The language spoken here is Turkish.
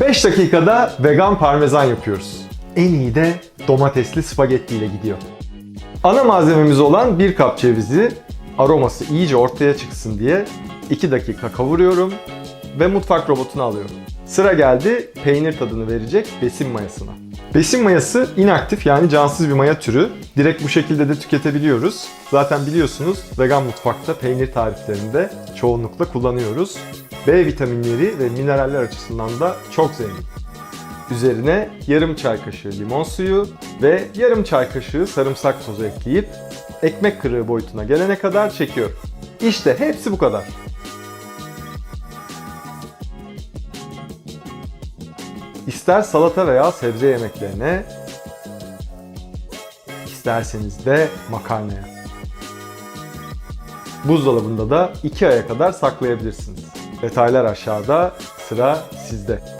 5 dakikada vegan parmesan yapıyoruz. En iyi de domatesli spagetti ile gidiyor. Ana malzememiz olan bir kap cevizi aroması iyice ortaya çıksın diye 2 dakika kavuruyorum ve mutfak robotuna alıyorum. Sıra geldi peynir tadını verecek besin mayasına. Besin mayası inaktif yani cansız bir maya türü. Direkt bu şekilde de tüketebiliyoruz. Zaten biliyorsunuz vegan mutfakta peynir tariflerinde çoğunlukla kullanıyoruz. B vitaminleri ve mineraller açısından da çok zengin. Üzerine yarım çay kaşığı limon suyu ve yarım çay kaşığı sarımsak tozu ekleyip ekmek kırığı boyutuna gelene kadar çekiyorum. İşte hepsi bu kadar. İster salata veya sebze yemeklerine, isterseniz de makarnaya. Buzdolabında da 2 aya kadar saklayabilirsiniz. Detaylar aşağıda, sıra sizde.